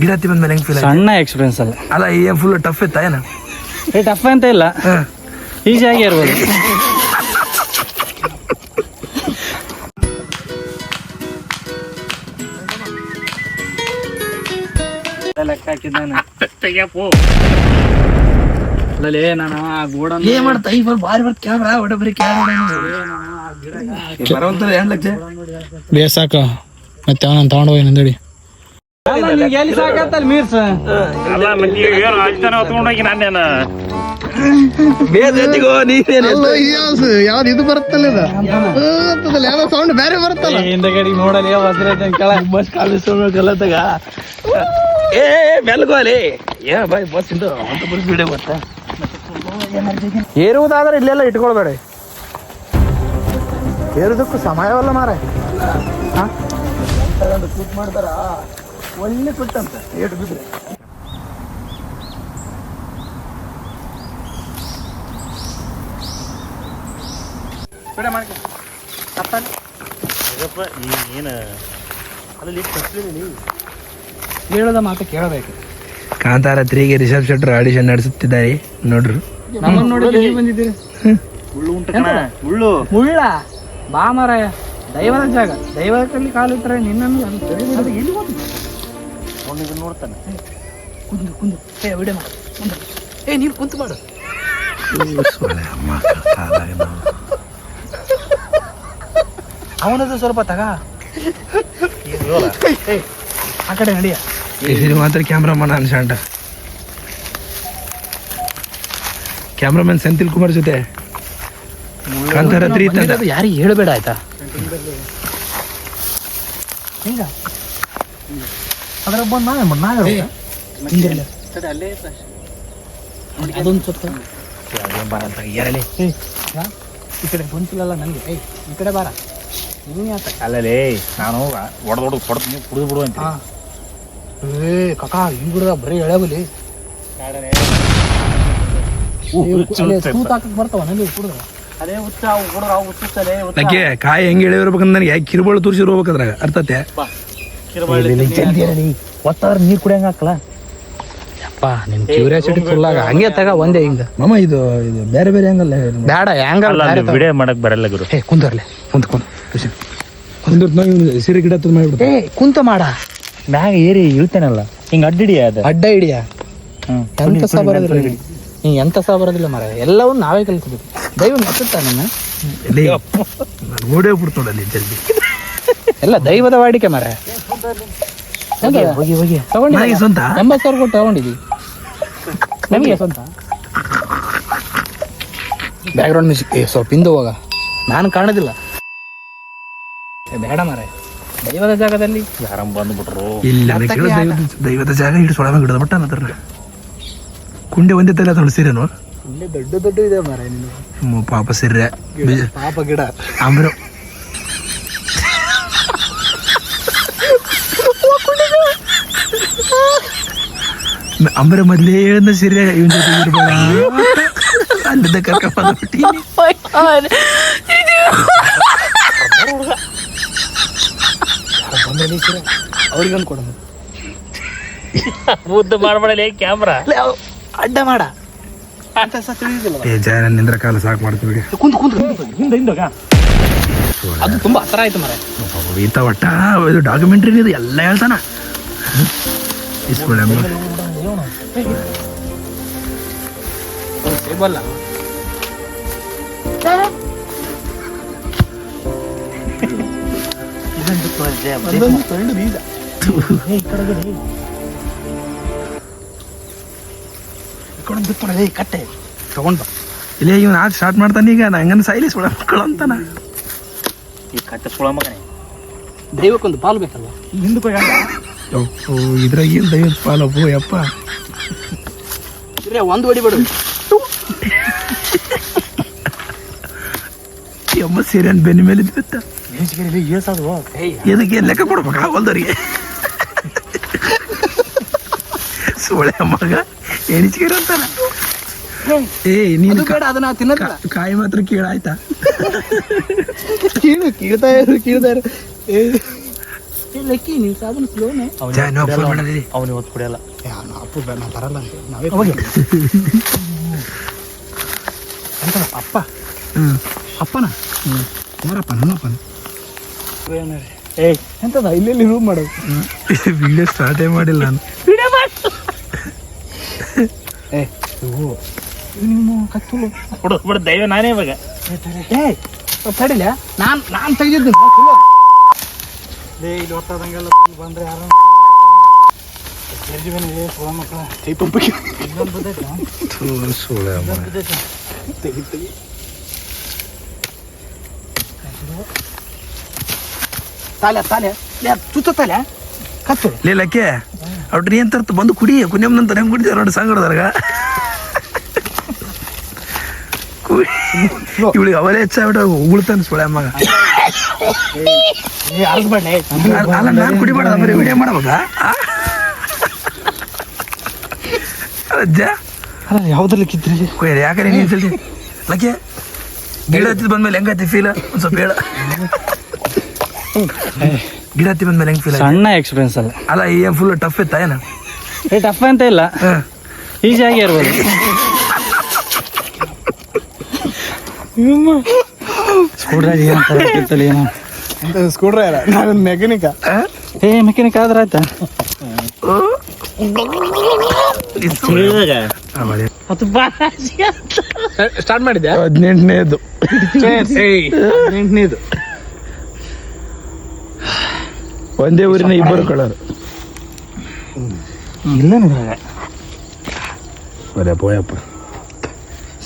ಗಿಡ ಹತ್ತಿ ಬಂದ್ಮೇಲೆ ಹೆಂಗ್ ಫೀಲ್ ಸಣ್ಣ ಎಕ್ಸ್ಪೀರಿಯನ್ಸ್ ಅಲ್ಲ. ಅಲ್ಲ ಏನ್ ಫುಲ್ ಟಫ್ ಇತ್ತ ಏನ? ಏ ಟಫ್ ಅಂತ ಇಲ್ಲ. ಈಸಿಯಾಗಿ ಇರ್ಬೋದು. ಲೆಕ್ಕ ಹಾಕಿದ್ದಾನೆ ಅಲ್ಲೇ ನಾನು ಆ ಗೋಡನ್ ಏನ್ ಮಾಡ್ತಾ? ಈ ಬಾರಿ ಬರ್ತ ಕ್ಯಾಮ್ರಾ ಒಡ ಬರೀ ಕ್ಯಾಮ್ರಾ ಬರವಂತ ಎರಡ್ ಲಕ್ಷ ಬೇಸಾಕ. ಮತ್ತೆ ಅವನ ತಗೊಂಡು ಹೋಗಿ ನಂದಡಿ ಎಲ್ಲಿ ಸಾಕತ್ತಲ್ಲ ಮೀರ್ಸ? ಅಲ್ಲ ಮಂದಿ ಏನು ಅಜ್ಜನ ಹೊತ್ಕೊಂಡೋಗಿ ನಾನೇನ ಬೇದಿಗೋ ನೀನೇನು ಯಾವ್ದು ಇದು ಬರುತ್ತಲ್ಲ ಇದು? ಯಾವ್ದೋ ಸೌಂಡ್ ಬೇರೆ ಬರುತ್ತಲ್ಲ? ಹಿಂದಗಡೆ ನೋಡಲಿ ವಜ್ರ ಕೆಳ. ಬಸ್ ಕಾಲಿಸ್ಬೇಕಲ್ಲತ್ತಾಗ ಏ ಏ ಬಾಯ್ ಬಸ್ ಇಂದ ಅಂತ ಬಸ್ ಬಿಡ ಗೊತ್ತಾ ಏರುವುದಾದ್ರೆ ಇಲ್ಲೆಲ್ಲ ಇಟ್ಕೊಳ್ಬೇಡ. ಏರುದಕ್ಕೂ ಸಮಯವಲ್ಲ ಮಾರೇ ಕೂತ್ ಮಾಡ್ತಾರ ಒಳ್ಳೆ ಕೊಟ್ಟಂತ ಏಟು ಬಿದ್ರೆ. ಏನು ಅಲ್ಲಿ ಹೇಳದ ಮಾತು ಕೇಳಬೇಕು. ಕಾಂತಾರ ತ್ರೀಗೆ ರಿಷಬ್ ಶೆಟ್ರ್ ಆಡಿಷನ್ ನಡೆಸುತ್ತಿದ್ದಾರೆ ನೋಡ್ರು. ನಮ್ಮನ್ನ ನೋಡಿ ಎಲ್ಲಿ ಬಂದಿದ್ದೀರಿ. ಮುಳ್ಳು ಉಂಟು ಕಣ. ಮುಳ್ಳು ಮುಳ್ಳ? ಬಾ ಮಾರಾಯ ದೈವದ ಜಾಗ. ದೈವದಲ್ಲಿ ಕಾಲಿಟ್ಟರೆ ನಿನ್ನನ್ನು ಅದು ತಿಳಿದಿರೋದು ಹೋಗ್ತದೆ ಅವನಿಗೆ ನೋಡ್ತಾನೆ. ಕುಂದು ಕುಂದು. ಏ ವಿಡಿಯೋ ಮಾಡು ಕುಂದು. ಏ ನೀನು ಕುಂತು ಮಾಡು ಅವನದು ಸ್ವಲ್ಪ ತಗ. ಆ ಕಡೆ ನಡಿಯ. ಇದು ಮಾತ್ರ ಕ್ಯಾಮ್ರಾಮನ್ ಅನ್ಸಂಟ ಕ್ಯಾಮ್ರಾಮನ್ ಸೆಂಥಿಲ್ ಕುಮಾರ್ ಜೊತೆ. ಕಾಂತಾರ ತ್ರೀ ತಂದ ಯಾರಿಗೆ ಹೇಳಬೇಡ ಆಯ್ತಾ? ಈಗ ಅದ್ರ ಬಂದು ನಾವೇ ಮಾಡ್- ನಾವೇ ಹಿಂದಿರ್ಲಿ. ಅದೊಂದು ಸ್ವಲ್ಪ ಎರಳೆ ಏ, ಯಾ? ಈ ಕಡೆ ಬಂತಿಲ್ಲಲ್ಲ ನನಗೆ ಏಯ್ ಈ ಕಡೆ ಬಾರ. ನೀನು ಯಾತ ಅಲ್ಲಲೇ ನಾನು ಒಡೆದು ಹೊಡೆದು ಕೊಡ್ತೀನಿ ಕುಡಿದು ಬಿಡು ಅಂತ ಹಾ. ಏ ಕಕ್ಕ ಈ ಹುಡುಗ ಬರೀ ಎಳೆಬಲಿ. ಬರ್ತಾವ ನನಗೆ ಕುಡುದ ಕಾಯಿ ಹೆಂಗೆ ಎಳೆಯಿರ್ಬೇಕಂತ ನನಗೆ ಯಾಕೆ ಕಿರುಬಾಳು ತೋರಿಸಿರ್ಬೇಕಂದ್ರಾಗ ಅರ್ಥತೆ ಒತ್ತಾರ ನೀರ್ ಕುಡಿಯಂಗ ಹಾಕಲ್ಲ ಯಪ್ಪ ನಿನ್ ಕ್ಯೂರಿಯಾಸಿಟಿ ಫುಲ್ ಆಗ. ಹಂಗೆ ತಗ ಒಂದೇ ಹಿಂಗ. ಮಾಮ ಇದು ಇದು ಬೇರೆ ಬೇರೆ ಹಂಗಲ್ಲ ಬೇಡ ಹೆಂಗಲ್ಲ ವಿಡಿಯೋ ಮಾಡಕ್ ಬರಲ್ಲ ಗುರು. ಏ ಕುಂದರ್ಲೆ ಕುಂತ ಕುಂತ ಕುಂದ್ರ ನಾವು ಸಿರಿ ಗಿಡ ತಂದು ಮಾಡಿಬಿಡ್ತು. ಏ ಕುಂತ ಮಾಡ. ಮ್ಯಾಗ ಏರಿ ಇಳ್ತೇನಲ್ಲ? ಹಿಂಗ ಅಡ್ಡಿಡಿ ಅದ? ಅಡ್ಡ ಹಿಡಿಯ? ಎಂತ ಸಹ ಬರೋದಿಲ್ಲ ನೀ. ಎಂತ ಸಹ ಬರೋದಿಲ್ಲ ಮರ ಎಲ್ಲವೂ ನಾವೇ ಕಲ್ತಿದ್ವಿ ದೈವ ಮೆಚ್ಚುತ್ತಾ ನನ್ನ? ಓಡೇ ಬಿಡ್ತು ಜಲ್ದಿ. ಎಲ್ಲ ದೈವದ ವಾಡಿಕೆ ಮರ ನನಗೆ ಸ್ವಂತ? ಎಂಬತ್ತು ಸಾವಿರ ಕೊಟ್ಟು ತಗೊಂಡಿದ್ದಿ. ನಮಗೆ ಸ್ವಂತ? ಬ್ಯಾಕ್ಗ್ರೌಂಡ್ ಮ್ಯೂಸಿಕ್ ಸ್ವಲ್ಪ ಹಿಂದೆ ಹೋಗ ನಾನು ಕಾಣೋದಿಲ್ಲ. ಬೇಡ ಮಾರೆ ದೈವದ ಜಾಗದಲ್ಲಿ ಯಾರ ಬಂದ್ಬಿಟ್ರು? ಇಲ್ಲ ದೈವದ ಜಾಗ ಹಿಡಿದು ಸೊಳಗ ಹಿಡಿದ ಬಿಟ್ಟ ನಂತರ ಕುಂಡೆ ಒಂದೇ ತಲೆ ತೊಗೊಂಡು ಸೀರೆನು? ದೊಡ್ಡ ದೊಡ್ಡ ಇದೆ ಮಾರ ನೀನು ಪಾಪ ಸೀರೆ. ಪಾಪ ಗಿಡ. ಆಮೇಲೆ ಅಂಬರ ಮೊದ್ಲೇ ಹೇಳಿದ ಸೀರೆ. ಇವನ್ ಜೊತೆ ಇರ್ಬೇಡ ಅಲ್ಲಿದ್ದ ಕರ್ಕೊಂಡ್ ಬಂದ್ಬಿಟ್ಟಿ. ಅವ್ರಿಗೊಂದು ಕೊಡ. ಮುದ್ದು ಮಾಡ್ಬೇಡಲೇ ಕ್ಯಾಮ್ರಾ. ಅಡ್ಡ ಮಾಡ. ಏ ಜಯ ನನ್ನ ನಿಂದ್ರ ಕಾಲ ಸಾಕು ಮಾಡ್ತೀವಿ ಬಿಡಿ. ಕುಂತು ಕುಂತು ಹಿಂದೆ ಹಿಂದೋಗ ಅದು ತುಂಬಾ ಹತ್ರ ಆಯ್ತು ಮರ ಈತ ಒಟ್ಟ ಇದು ಡಾಕ್ಯುಮೆಂಟ್ರಿ ಇದು ಎಲ್ಲ ಹೇಳ್ತಾನ. ಇಸ್ಕೊಳ್ಳಿ ಅದೊಂದು ಬೀಜ ಏ, ಈ. ಈ ಕಡೆ ಬಿತ್ತೋಣ, ಏ, ಕಟ್ಟೆ. ತಗೊಂಡ್ ಬಾ. ಇಲ್ಲೇ ಇವನ್ ಸ್ಟಾರ್ಟ್ ಮಾಡ್ತಾನೆ ಈಗ. ನಾ ಹಂಗನ್ ಸುಳ ಅಂತಾನ ಈ ಸುಳ ಮಗನೇ. ದೈವಕ್ಕೊಂದು ಪಾಲು ಬೇಕಲ್ಲ ಹಿಂದಕ್ಕೆ ಹೋಗಿ ಇದ್ರಾಗ ಏನು ದೈವದ ಪಾಲಪ್ಪು ಯಪ್ಪ ಒಂದು ಹೊಡಿಬೇಡು ಯಮ್ಮ ಸೀರೆನ್ ಬೆನ್ನ ಮೇಲೆ ಬಿತ್ತ ಇದಕ್ಕೆ ಏನ್ ಲೆಕ್ಕ ಕೊಡ್ಬೇಕು ಹೊಲ್ದವ್ರಿಗೆ ಸೋಳೆ ಮಗ ಎಣಿಸ್ಕೇರ ಅಂತಾನ? ಏ ನೀನು ಅದು ಬೇಡ ಅದನ್ನ ತಿನ್ನೋದಿಲ್ಲ. ಕಾ- ಕಾಯಿ ಮಾತ್ರ ಕೇಳಾಯ್ತಾ? ಕೀಳು ಕೀಳ್ತಾ ಇರು ಕೀಳ್ತಾ ಇರು. ಏ, ಲೆಕ್ಕಿ ಸ್ಲೋನೆ ಮಾಡಿದ್ರಿ. ಅವ್ನು ಇವತ್ತು ಕುಡಿಯಲ್ಲ ಅಪ್ಪು ಬೇಡ ನಾ ಬರಲ್ಲ ನಾವೇ ಅಪ್ಪ. ಹ್ಮ್. ಅಪ್ಪನ? ಯಾರಪ್ಪ? ಏಯ್ ಎಂತದ? ಇಲ್ಲೆಲ್ಲಿ ರೂಮ್ ಮಾಡೋದು? ವಿಡಿಯೋ ಸ್ಟಾರ್ಟೇ ಮಾಡಿಲ್ಲ ನಾನು. ಏ ನಿಮ್ಮ ಕತ್ತಲು. ಕೊಡು ಬಿಡು ದೈವ ನಾನೇ ಇವಾಗ. ಏ ತಡಿಲ ನಾನು ನಾನು ತೆಗೆದಿದ್ದು ಇಲ್ಲಿ ಹೊತ್ತದಂಗೆಲ್ಲ ಬಂದ್ರೆ ಯಾರು ಮಕ್ಕಳ. ಕೈ ಪಂಪಿಗೆ ಇನ್ನೊಂದು ಬರ್ತೈತೆ ಸುಳ್ಳೆ ತೆಗಿ ತೆಗಿ. ತಾಲೆ ತಾಲೆ. ಲೇ ಚುಚ್ಚ ತಾಲೆ. ಕತ್ತು. ಲೇ ಲಕ್ಕೆ. ಅವ್ರಿ ಏನ್ ತರ್ತ? ಬಂದು ಕುಡಿ. ಕುನಿಯಮ್ ನಂತರ ಹೆಂಗ್ ಕುಡಿತಾರ ನೋಡಿ ಇವಳಿಗೆ ಅವಲೇ ಹೆಚ್ಚಾಗ್ಬಿಟ್ಟು ಉಗುಳ್ತಾನೆ ಸುಳೆ ಮಗ ನಾನು ಕುಡಿಬಾರ್ದ ಬರೀ ವಿಡಿಯೋ ಮಾಡ್ಬೇಕಾ? ಅಜ್ಜ ಅಲ್ಲ ಯಾವ್ದ್ರಲ್ಲಿ ಕಿತ್ರಿ? ಯಾಕಂದ್ರೆ ನೀನ್ ಸಲ್ತಿ ಲಕ್ಕೆ ಗಿಡ ಹತ್ತಿದ್ ಬಂದ್ಮೇಲೆ ಹೆಂಗೈತಿ ಫೀಲ್ ಒಂದ್ ಸ್ವಲ್ಪ ಹೇಳ. ಗಿಡ ಹತ್ತಿ ಬಂದ್ಮೇಲೆ ಹೆಂಗ್ ಫೀಲ್ ಸಣ್ಣ ಎಕ್ಸ್ಪೀರಿಯನ್ಸ್ ಅಲ್ಲ. ಅಲ್ಲ ಏನ್ ಫುಲ್ ಟಫ್ ಇತ್ತ ಏನ? ಏ ಟಫ್ ಅಂತ ಇಲ್ಲ. ಹ. ಈಸಿಯಾಗಿ ಇರ್ಬೋದು. ಸ್ಕೂಲ್ ಡ್ರೈವ್ ಏನಂತಾರೆ ಗೊತ್ತಿಲ್ಲ ಏನೋ. ಸ್ಕೂಡ್ರ ನಾವೇನು ಮೆಕ್ಯಾನಿಕ? ಏ ಮೆಕ್ಯಾನಿಕ್ ಆದ್ರೆ ಆಯ್ತಾ. ಇದು ಆ, ಮಾಡಿ. ಸ್ಟಾರ್ಟ್ ಮಾಡಿದ್ಯಾ? ಹದಿನೆಂಟನೇದು. ಎಂಟನೇದು ಒಂದೇ ಊರಿನ ಇಬ್ಬರು ಕಳರು ಇಲ್ಲ ಬರೇ ಪೋಯಪ್ಪ.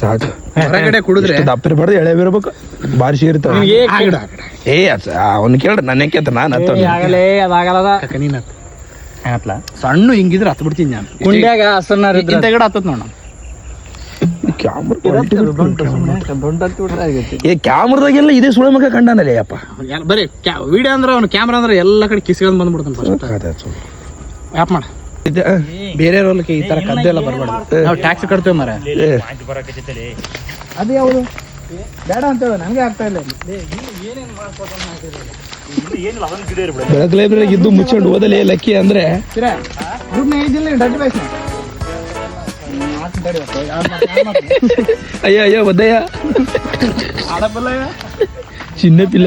ಸಾಕು. ಹೊರಗಡೆ ಕುಡಿದ್ರೆ? ಎಷ್ಟು ದಪ್ಪ ಇರ್ಬಾರ್ದು ಎಳೆ ಇರ್ಬೇಕು ಬಾರಿ ಆಗಡ ಏ ಅವ್ನು ಕೇಳ್ರಿ ನನ್ನ ಕೇಳ್ತ ನಾನು ಹತ್ತ ಆಗಲೇ ಅದಾಗಲ್ಲದ ಏನತ್ಲ? ಸಣ್ಣ ಹಿಂಗಿದ್ರೆ ಹತ್ತು ಬಿಡ್ತೀನಿ ನಾನು ಕುಂಡ್ಯಾಗ ಹಸನಾರ ಇಂಥ ಗಿಡ ಹತ್ತತ್ ನೋಡ ಏ ಕ್ಯಾಮ್ರದಾಗೆಲ್ಲ ಇದೇ ಸುಳೆ ಮಗ ಕಂಡಾನಲ್ಲೇ ಅಪ್ಪ. ಬರೀ ವಿಡಿಯೋ ಅಂದ್ರೆ ಅವ್ನು ಕ್ಯಾಮ್ರಾ ಅಂದ್ರೆ ಎಲ್ಲ ಕಡೆ ಕಿಸ್ಕೊಂಡ್ ಬಂದ್ಬಿಡ್ತಾನೆ ಫಸ್ಟ್ ಯಾಪ್ ಮಾಡ. ಬೇರೆ ರೋಲ್ಗೆ ಈ ತರ ಕದ್ದೆಲ್ಲ ಬರ್ಬಾರ್ದು. ನಾವು ಟ್ಯಾಕ್ಸ್ ಕಟ್ತೇವೆ ಮರ ಅದು ಯಾವುದು? ಬೇಡ ಅಂತ ಹೇಳ ನಂಗೆ ಆಗ್ತಾ ಇಲ್ಲ ಬೆಳಗ್ಗೆ ಲೈಬ್ರರಿಗೆ ಇದ್ದು ಮುಚ್ಕೊಂಡು ಓದಲೇ ಲಕ್ಕಿ ಅಂದ್ರೆ? ಅಯ್ಯ ಅಯ್ಯ ಒದ್ದಯ್ಯ. ಚಿನ್ನ ಪಿಲ್ಲ.